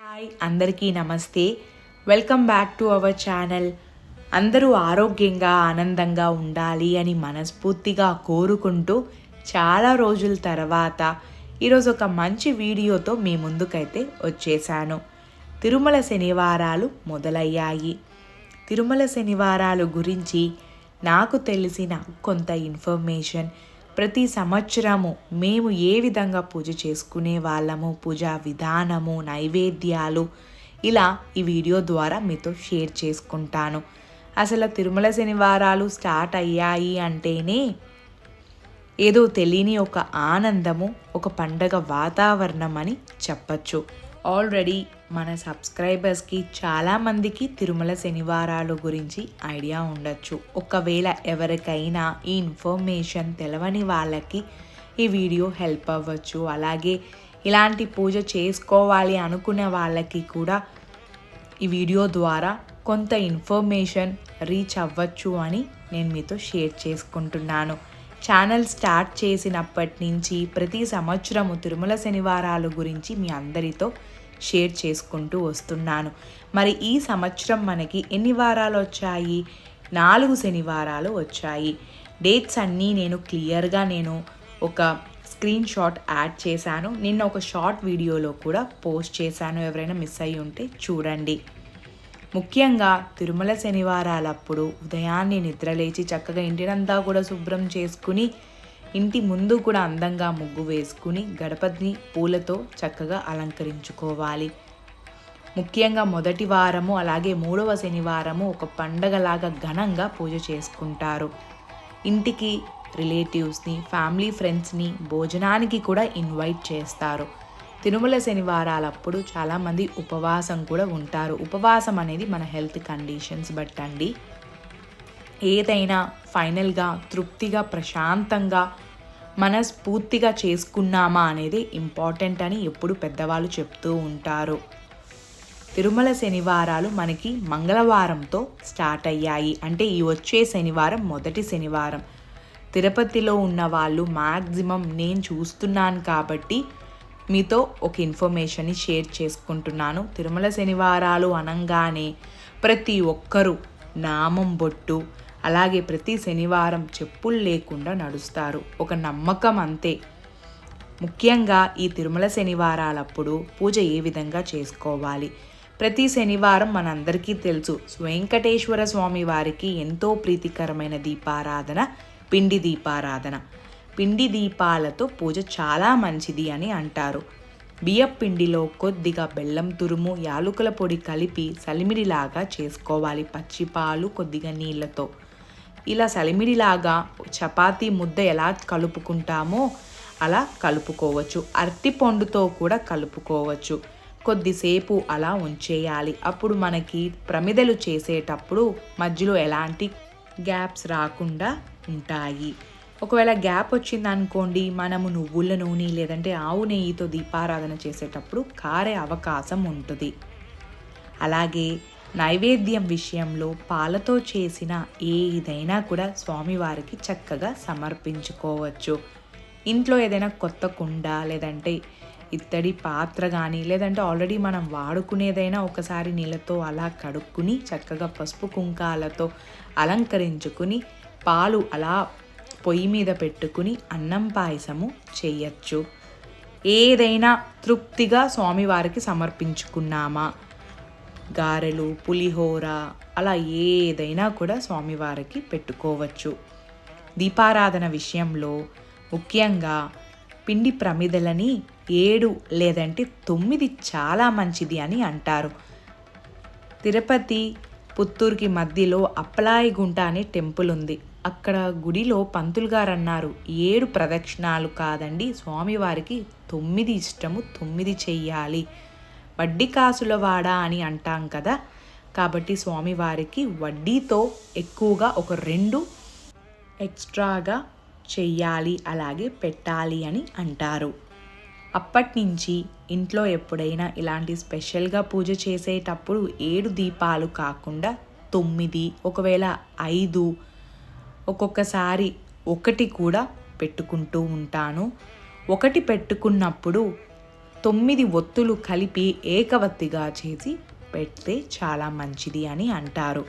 Hi అందరికీ నమస్తే. Welcome back to our channel అందరూ ఆరోగ్యంగా ఆనందంగా ఉండాలి అని మనస్ఫూర్తిగా కోరుకుంటూ చాలా రోజుల తర్వాత ఈరోజు ఒక మంచి వీడియోతో మీ ముందుకైతే వచ్చేసాను. తిరుమల శనివారాలు మొదలయ్యాయి. తిరుమల శనివారాలు గురించి నాకు తెలిసిన కొంత ఇన్ఫర్మేషన్ ప్రతి సంవత్సరము మేము ఏ విధంగా పూజ చేసుకునే వాళ్ళము పూజా విధానము నైవేద్యాలు ఇలా ఈ వీడియో ద్వారా మీతో షేర్ చేసుకుంటాను. అసలు తిరుమల శనివారాలు స్టార్ట్ అయ్యాయి అంటేనే ఏదో తెలియని ఒక ఆనందము ఒక పండగ వాతావరణం అని చెప్పచ్చు. ఆల్రెడీ మన సబ్స్క్రైబర్స్కి చాలామందికి తిరుమల శనివారాలు గురించి ఐడియా ఉండొచ్చు. ఒకవేళ ఎవరికైనా ఈ ఇన్ఫర్మేషన్ తెలవని వాళ్ళకి ఈ వీడియో హెల్ప్ అవ్వచ్చు. అలాగే ఇలాంటి పూజ చేసుకోవాలి అనుకునే వాళ్ళకి కూడా ఈ వీడియో ద్వారా కొంత ఇన్ఫర్మేషన్ రీచ్ అవ్వచ్చు అని నేను మీతో షేర్ చేసుకుంటున్నాను. ఛానల్ స్టార్ట్ చేసినప్పటి నుంచి ప్రతి సంవత్సరము తిరుమల శనివారాలు గురించి మీ అందరితో షేర్ చేసుకుంటూ వస్తున్నాను. మరి ఈ సంవత్సరం మనకి ఎన్ని వారాలు వచ్చాయి? నాలుగు శనివారాలు వచ్చాయి. డేట్స్ అన్నీ నేను క్లియర్గా నేను ఒక స్క్రీన్ షాట్ యాడ్ చేశాను. నిన్న ఒక షార్ట్ వీడియోలో కూడా పోస్ట్ చేశాను. ఎవరైనా మిస్ అయ్యి ఉంటే చూడండి. ముఖ్యంగా తిరుమల శనివారాలప్పుడు ఉదయాన్నే నిద్రలేచి చక్కగా ఇంటినంతా కూడా శుభ్రం చేసుకుని ఇంటి ముందు కూడా అందంగా ముగ్గు వేసుకుని గడపని పూలతో చక్కగా అలంకరించుకోవాలి. ముఖ్యంగా మొదటి వారము అలాగే మూడవ శనివారము ఒక పండగలాగా ఘనంగా పూజ చేసుకుంటారు. ఇంటికి రిలేటివ్స్ని ఫ్యామిలీ ఫ్రెండ్స్ని భోజనానికి కూడా ఇన్వైట్ చేస్తారు. తిరుమల శనివారాలప్పుడు చాలామంది ఉపవాసం కూడా ఉంటారు. ఉపవాసం అనేది మన హెల్త్ కండిషన్స్ బట్టండి. ఏదైనా ఫైనల్గా తృప్తిగా ప్రశాంతంగా మనస్ఫూర్తిగా చేసుకున్నామా అనేది ఇంపార్టెంట్ అని ఎప్పుడు పెద్దవాళ్ళు చెప్తూ ఉంటారు. తిరుమల శనివారాలు మనకి మంగళవారంతో స్టార్ట్ అయ్యాయి. అంటే ఈ వచ్చే శనివారం మొదటి శనివారం. తిరుపతిలో ఉన్న వాళ్ళు మ్యాక్సిమం నేను చూస్తున్నాను కాబట్టి మీతో ఒక ఇన్ఫర్మేషన్ని షేర్ చేసుకుంటున్నాను. తిరుమల శనివారాలు అనంగానే ప్రతి ఒక్కరూ నామం బొట్టు అలాగే ప్రతి శనివారం చెప్పులు లేకుండా నడుస్తారు. ఒక నమ్మకం అంతే. ముఖ్యంగా ఈ తిరుమల శనివారాలప్పుడు పూజ ఏ విధంగా చేసుకోవాలి? ప్రతి శనివారం మనందరికీ తెలుసు వెంకటేశ్వర స్వామి వారికి ఎంతో ప్రీతికరమైన దీపారాధన పిండి దీపారాధన. పిండి దీపాలతో పూజ చాలా మంచిది అని అంటారు. బియ్యం పిండిలో కొద్దిగా బెల్లం తురుము యాలుకల పొడి కలిపి సలిమిడిలాగా చేసుకోవాలి పచ్చిపాలు కొద్దిగా నీళ్ళతో. ఇలా సలిమిడిలాగా చపాతీ ముద్ద ఎలా కలుపుకుంటామో అలా కలుపుకోవచ్చు. అరటి పండుతో కూడా కలుపుకోవచ్చు. కొద్దిసేపు అలా ఉంచేయాలి. అప్పుడు మనకి ప్రమిదలు చేసేటప్పుడు మధ్యలో ఎలాంటి గ్యాప్స్ రాకుండా ఉంటాయి. ఒకవేళ గ్యాప్ వచ్చింది అనుకోండి మనము నువ్వుల నూనె లేదంటే ఆవు నెయ్యితో దీపారాధన చేసేటప్పుడు కారే అవకాశం ఉంటుంది. అలాగే నైవేద్యం విషయంలో పాలతో చేసిన ఏదైనా కూడా స్వామివారికి చక్కగా సమర్పించుకోవచ్చు. ఇంట్లో ఏదైనా కొత్త కుండ లేదంటే ఇత్తడి పాత్ర కానీ లేదంటే ఆల్రెడీ మనం వాడుకునేదైనా ఒకసారి నీళ్ళతో అలా కడుక్కుని చక్కగా పసుపు కుంకాలతో అలంకరించుకుని పాలు అలా పొయ్యి మీద పెట్టుకుని అన్నం పాయసము చేయొచ్చు. ఏదైనా తృప్తిగా స్వామివారికి సమర్పించుకున్నామా? గారెలు పులిహోర అలా ఏదైనా కూడా స్వామివారికి పెట్టుకోవచ్చు. దీపారాధన విషయంలో ముఖ్యంగా పిండి ప్రమిదలని ఏడు లేదంటే తొమ్మిది చాలా మంచిది అని అంటారు. తిరుపతి పుత్తూరుకి మధ్యలో అప్పలాయిగుంట అనే టెంపుల్ ఉంది అక్కడ గుడిలో పంతులు గారు అన్నారు ఏడు ప్రదక్షిణాలు కాదండి స్వామివారికి తొమ్మిది ఇష్టము తొమ్మిది చెయ్యాలి. వడ్డీ కాసుల వాడ అని అంటాం కదా. కాబట్టి స్వామివారికి వడ్డీతో ఎక్కువగా ఒక రెండు ఎక్స్ట్రాగా చెయ్యాలి అలాగే పెట్టాలి అని అంటారు. అప్పటి నుంచి ఇంట్లో ఎప్పుడైనా ఇలాంటి స్పెషల్గా పూజ చేసేటప్పుడు ఏడు దీపాలు కాకుండా తొమ్మిది ఒకవేళ ఐదు ఒక్కొక్కసారి ఒకటి కూడా పెట్టుకుంటూ ఉంటాను. ఒకటి పెట్టుకున్నప్పుడు తొమ్మిది ఒత్తులు కలిపి ఏకవత్తిగా చేసి పెడితే చాలా మంచిది అని అంటారు.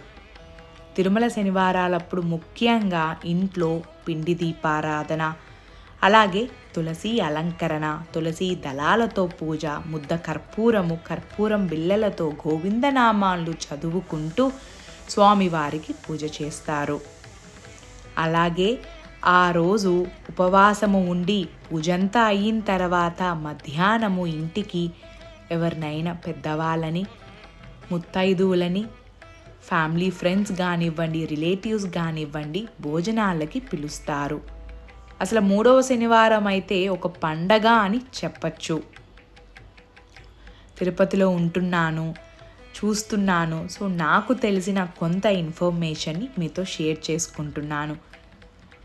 తిరుమల శనివారాలప్పుడు ముఖ్యంగా ఇంట్లో పిండి దీపారాధన అలాగే తులసి అలంకరణ తులసి దళాలతో పూజ ముద్ద కర్పూరము కర్పూరం బిళ్ళలతో గోవిందనామాలు చదువుకుంటూ స్వామివారికి పూజ చేస్తారు. అలాగే ఆ రోజు ఉపవాసము ఉండి పూజంతా అయిన తర్వాత మధ్యాహ్నము ఇంటికి ఎవరినైనా పెద్దవాళ్ళని ముత్తైదువులని ఫ్యామిలీ ఫ్రెండ్స్ కానివ్వండి రిలేటివ్స్ కానివ్వండి భోజనాలకి పిలుస్తారు. అసలు మూడవ శనివారం అయితే ఒక పండగ అని చెప్పచ్చు. తిరుపతిలో ఉంటున్నాను చూస్తున్నాను సో నాకు తెలిసిన కొంత ఇన్ఫర్మేషన్ని మీతో షేర్ చేసుకుంటున్నాను.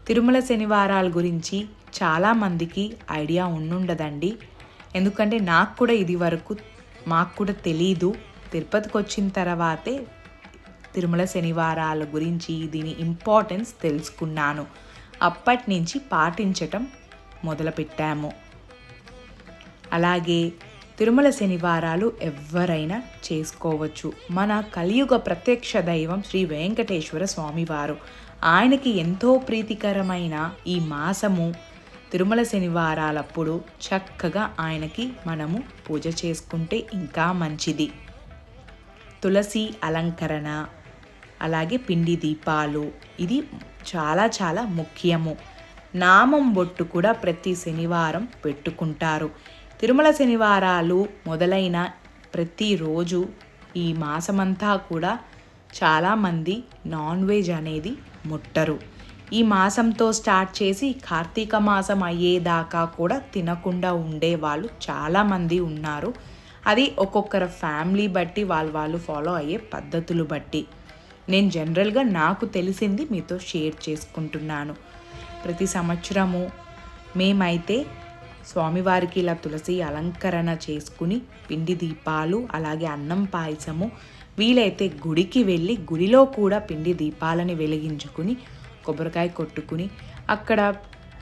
తిరుమల శనివారాల గురించి చాలామందికి ఐడియా ఉండుండదండి. ఎందుకంటే నాకు కూడా ఇది వరకు మాకు కూడా తెలీదు. తిరుపతికి వచ్చిన తర్వాతే తిరుమల శనివారాల గురించి దీని ఇంపార్టెన్స్ తెలుసుకున్నాను. అప్పటి నుంచి పాటించటం మొదలుపెట్టాము. అలాగే తిరుమల శనివారాలు ఎవరైనా చేసుకోవచ్చు. మన కలియుగ ప్రత్యక్ష దైవం శ్రీ వెంకటేశ్వర స్వామివారు. ఆయనకి ఎంతో ప్రీతికరమైన ఈ మాసము తిరుమల శనివారాలప్పుడు చక్కగా ఆయనకి మనము పూజ చేసుకుంటే ఇంకా మంచిది. తులసి అలంకరణ అలాగే పిండి దీపాలు ఇది చాలా చాలా ముఖ్యము. నామం బొట్టు కూడా ప్రతి శనివారం పెట్టుకుంటారు. తిరుమల శనివారాలు మొదలైన ప్రతిరోజు ఈ మాసమంతా కూడా చాలామంది నాన్ వెజ్ అనేది ముట్టరు. ఈ మాసంతో స్టార్ట్ చేసి కార్తీక మాసం అయ్యేదాకా కూడా తినకుండా ఉండేవాళ్ళు చాలామంది ఉన్నారు. అది ఒక్కొక్కరు ఫ్యామిలీ బట్టి వాళ్ళు వాళ్ళు ఫాలో అయ్యే పద్ధతులు బట్టి. నేను జనరల్గా నాకు తెలిసింది మీతో షేర్ చేసుకుంటున్నాను. ప్రతి సంవత్సరము మేమైతే స్వామివారికి ఇలా తులసి అలంకరణ చేసుకుని పిండి దీపాలు అలాగే అన్నం పాయసము వీలైతే గుడికి వెళ్ళి గుడిలో కూడా పిండి దీపాలని వెలిగించుకుని కొబ్బరికాయ కొట్టుకుని అక్కడ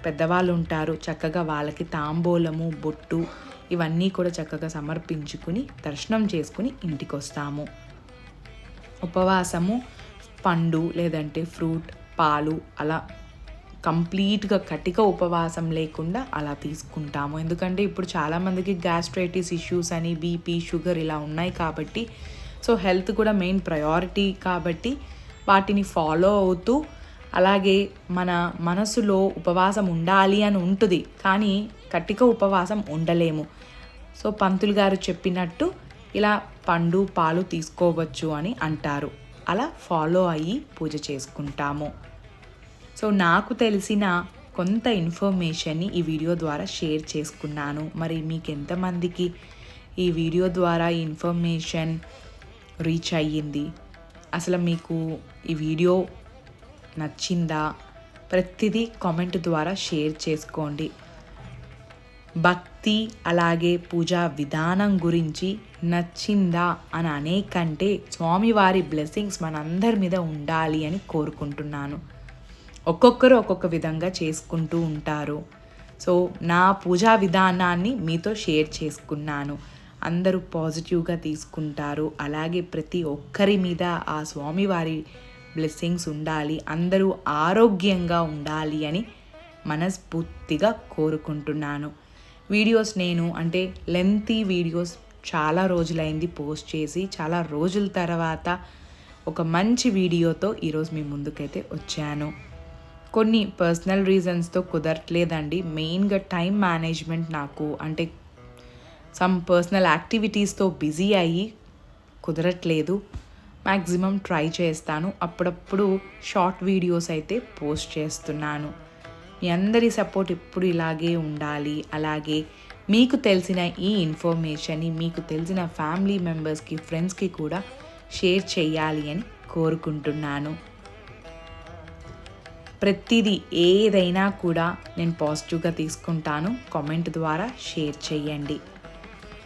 పెద్దవాళ్ళు ఉంటారు చక్కగా వాళ్ళకి తాంబూలము బొట్టు ఇవన్నీ కూడా చక్కగా సమర్పించుకుని దర్శనం చేసుకుని ఇంటికి వస్తాము ఉపవాసము పండు లేదంటే ఫ్రూట్ పాలు అలా కంప్లీట్గా కటిక ఉపవాసం లేకుండా అలా తీసుకుంటాము. ఎందుకంటే ఇప్పుడు చాలామందికి గ్యాస్ట్రైటిస్ ఇష్యూస్ అని బీపీ షుగర్ ఇలా ఉన్నాయి కాబట్టి సో హెల్త్ కూడా మెయిన్ ప్రయారిటీ కాబట్టి వాటిని ఫాలో అవుతూ అలాగే మన మనసులో ఉపవాసం ఉండాలి అని ఉంటుంది. కానీ కటిక ఉపవాసం ఉండలేము. సో పంతులు గారు చెప్పినట్టు ఇలా పండు పాలు తీసుకోవచ్చు అని అంటారు. అలా ఫాలో అయ్యి పూజ చేసుకుంటాము. సో నాకు తెలిసిన కొంత ఇన్ఫర్మేషన్ని ఈ వీడియో ద్వారా షేర్ చేసుకున్నాను. మరి మీకు ఎంతమందికి ఈ వీడియో ద్వారా ఈ ఇన్ఫర్మేషన్ రీచ్ అయ్యింది? అసలు మీకు ఈ వీడియో నచ్చిందా? ప్రతిదీ కామెంట్ ద్వారా షేర్ చేసుకోండి. భక్తి అలాగే పూజా విధానం గురించి నచ్చిందా అని అనే కంటే స్వామివారి బ్లెస్సింగ్స్ మనందరి మీద ఉండాలి అని కోరుకుంటున్నాను. ఒక్కొక్కరు ఒక్కొక్క విధంగా చేసుకుంటూ ఉంటారు. సో నా పూజా విధానాన్ని మీతో షేర్ చేసుకున్నాను. అందరూ పాజిటివ్గా తీసుకుంటారు. అలాగే ప్రతి ఒక్కరి మీద ఆ స్వామివారి బ్లెస్సింగ్స్ ఉండాలి. అందరూ ఆరోగ్యంగా ఉండాలి అని మనస్ఫూర్తిగా కోరుకుంటున్నాను. వీడియోస్ నేను అంటే లెంతీ వీడియోస్ చాలా రోజులైంది పోస్ట్ చేసి చాలా రోజుల తర్వాత ఒక మంచి వీడియోతో ఈరోజు మీ ముందుకైతే వచ్చాను. కొన్ని పర్సనల్ రీజన్స్తో కుదరట్లేదండి. మెయిన్గా టైం మేనేజ్మెంట్ నాకు అంటే సమ్ పర్సనల్ యాక్టివిటీస్తో బిజీ అయ్యి కుదరట్లేదు. మ్యాక్సిమం ట్రై చేస్తాను. అప్పుడప్పుడు షార్ట్ వీడియోస్ అయితే పోస్ట్ చేస్తున్నాను. మీ అందరి సపోర్ట్ ఎప్పుడు ఇలాగే ఉండాలి. అలాగే మీకు తెలిసిన ఈ ఇన్ఫర్మేషన్ని మీకు తెలిసిన ఫ్యామిలీ మెంబర్స్కి ఫ్రెండ్స్కి కూడా షేర్ చేయాలి అని కోరుకుంటున్నాను. ప్రతిదీ ఏదైనా కూడా నేను పాజిటివ్గా తీసుకుంటాను. కామెంట్ ద్వారా షేర్ చేయండి.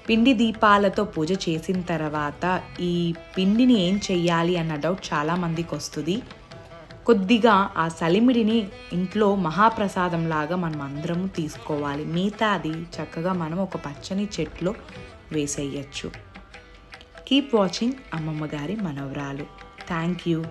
పిండి దీపాలతో పూజ చేసిన తర్వాత ఈ పిండిని ఏం చెయ్యాలి అన్న డౌట్ చాలామందికి వస్తుంది. కొద్దిగా ఆ సలిమిడిని ఇంట్లో మహాప్రసాదం లాగా మనం అందరం తీసుకోవాలి. మిగతాది చక్కగా మనం ఒక పచ్చని చెట్లో వేసేయచ్చు. కీప్ వాచింగ్ అమ్మమ్మ గారి మనవరాలు. Thank you